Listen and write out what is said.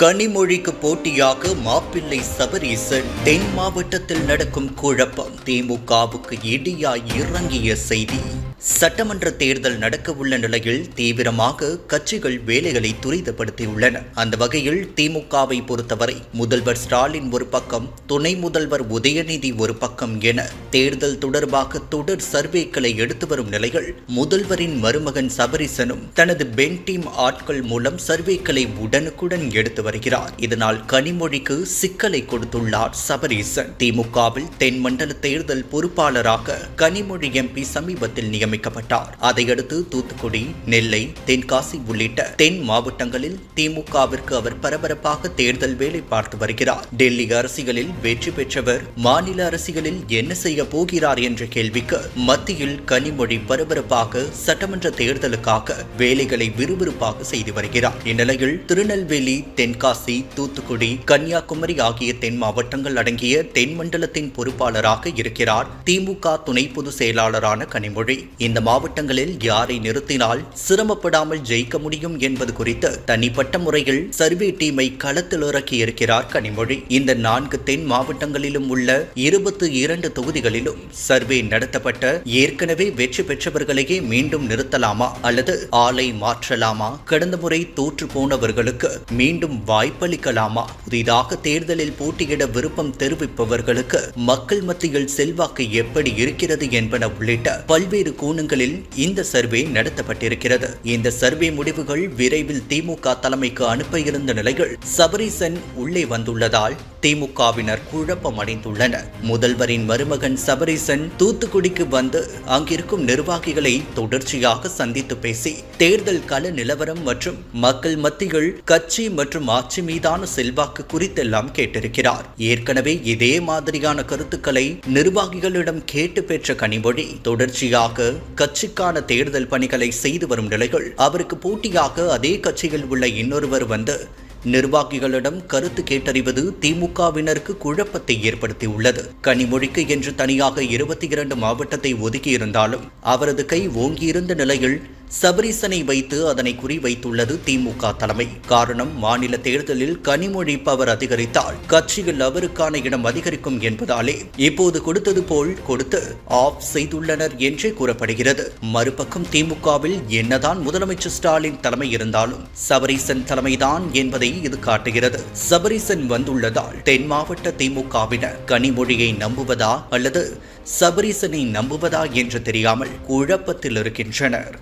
கனிமொழிக்கு போட்டியாக மாப்பிள்ளை சபரீசன் தென் மாவட்டத்தில் நடக்கும் குழப்பம். திமுகவுக்கு இடியாய் இறங்கிய செய்தி. சட்டமன்ற தேர்தல் நடக்கவுள்ள நிலையில் தீவிரமாக கட்சிகள் வேலைகளை துரிதப்படுத்தியுள்ளன. அந்த வகையில் திமுகவை பொறுத்தவரை முதல்வர் ஸ்டாலின் ஒரு பக்கம் துணை முதல்வர் உதயநிதி ஒரு பக்கம் என தேர்தல் தொடர்பாக தொடர் சர்வேக்களை எடுத்து வரும் நிலையில் முதல்வரின் மருமகன் சபரிசனும் தனது பென் டீம் ஆட்கள் மூலம் சர்வேக்களை உடனுக்குடன் எடுத்து வருகிறார். இதனால் கனிமொழிக்கு சிக்கலை கொடுத்துள்ளார் சபரீசன். திமுகவில் தென் மண்டல தேர்தல் பொறுப்பாளராக கனிமொழி எம்பி சமீபத்தில் நியமிக்கப்பட்டார். அதையடுத்து தூத்துக்குடி நெல்லை தென்காசி உள்ளிட்ட தென் மாவட்டங்களில் திமுகவிற்கு அவர் பரபரப்பாக தேர்தல் வேலை பார்த்து வருகிறார். டெல்லி அரசியலில் வெற்றி பெற்றவர் மாநில அரசியலில் என்ன செய்ய போகிறார் என்ற கேள்விக்கு மத்தியில் கனிமொழி பரபரப்பாக சட்டமன்ற தேர்தலுக்காக வேலைகளை விறுவிறுப்பாக செய்து வருகிறார். இந்நிலையில் திருநெல்வேலி தென் தென்காசி தூத்துக்குடி கன்னியாகுமரி ஆகிய தென் மாவட்டங்கள் அடங்கிய தென் மண்டலத்தின் பொறுப்பாளராக இருக்கிறார் திமுக துணை பொதுச் செயலாளரான கனிமொழி. இந்த மாவட்டங்களில் யாரை நிறுத்தினால் சிரமப்படாமல் ஜெயிக்க முடியும் என்பது குறித்து தனிப்பட்ட முறையில் சர்வே டீமை களத்தில் இறக்கியிருக்கிறார் கனிமொழி. இந்த நான்கு தென் மாவட்டங்களிலும் உள்ள இருபத்தி இரண்டு தொகுதிகளிலும் சர்வே நடத்தப்பட்ட ஏற்கனவே வெற்றி பெற்றவர்களையே மீண்டும் நிறுத்தலாமா அல்லது ஆலை மாற்றலாமா? கடந்த முறை தோற்று போனவர்களுக்கு மீண்டும் வாய்ப்பளிக்கலாமா? புதிதாக தேர்தலில் போட்டியிட விருப்பம் தெரிவிப்பவர்களுக்கு மக்கள் மத்தியில் செல்வாக்கு எப்படி இருக்கிறது என்பன உள்ளிட்ட பல்வேறு கோணங்களில் இந்த சர்வே நடத்தப்பட்டிருக்கிறது. இந்த சர்வே முடிவுகள் விரைவில் திமுக தலைமைக்கு அனுப்ப இருந்த நிலையில் சபரீசன் உள்ளே வந்துள்ளதால் திமுகவினர் குழப்பம் அடைந்துள்ளனர் முதல்வரின் மருமகன் சபரீசன் தூத்துக்குடிக்கு வந்து அங்கிருக்கும் நிர்வாகிகளை தொடர்ச்சியாக சந்தித்து பேசி தேர்தல் கள நிலவரம் மற்றும் மக்கள் மத்தியில் கட்சி மற்றும் ஆட்சி மீதான செல்வாக்கு குறித்தெல்லாம் கேட்டிருக்கிறார். ஏற்கனவே இதே மாதிரியான கருத்துக்களை நிர்வாகிகளிடம் கேட்டு பெற்ற கனிமொழி தொடர்ச்சியாக கட்சிக்கான தேர்தல் பணிகளை செய்து வரும் நிலையில் அவருக்கு போட்டியாக அதே கட்சியில் உள்ள இன்னொருவர் வந்து நிர்வாகிகளிடம் கருத்து கேட்டறிவது திமுகவினருக்கு குழப்பத்தை ஏற்படுத்தியுள்ளது. கனிமொழிக்கு என்று தனியாக இருபத்தி இரண்டு மாவட்டத்தை ஒதுக்கியிருந்தாலும் அவரது கை ஓங்கியிருந்த நிலையில் சபரீசனை வைத்து அதனை குறிவைத்துள்ளது திமுக தலைமை. காரணம் மாநில தேர்தலில் கனிமொழி பவர் அதிகரித்தால் கட்சியில் அவருக்கான இடம் அதிகரிக்கும் என்பதாலே இப்போது கொடுத்தது போல் கொடுத்து ஆஃப் செய்துள்ளனர் என்றே கூறப்படுகிறது. மறுபக்கம் திமுகவில் என்னதான் முதலமைச்சர் ஸ்டாலின் தலைமை இருந்தாலும் சபரீசன் தலைமைதான் என்பதை இது காட்டுகிறது. சபரீசன் வந்துள்ளதால் தென் மாவட்ட திமுகவினர் கனிமொழியை நம்புவதா அல்லது சபரீசனை நம்புவதா என்று தெரியாமல் குழப்பத்தில் இருக்கின்றனர்.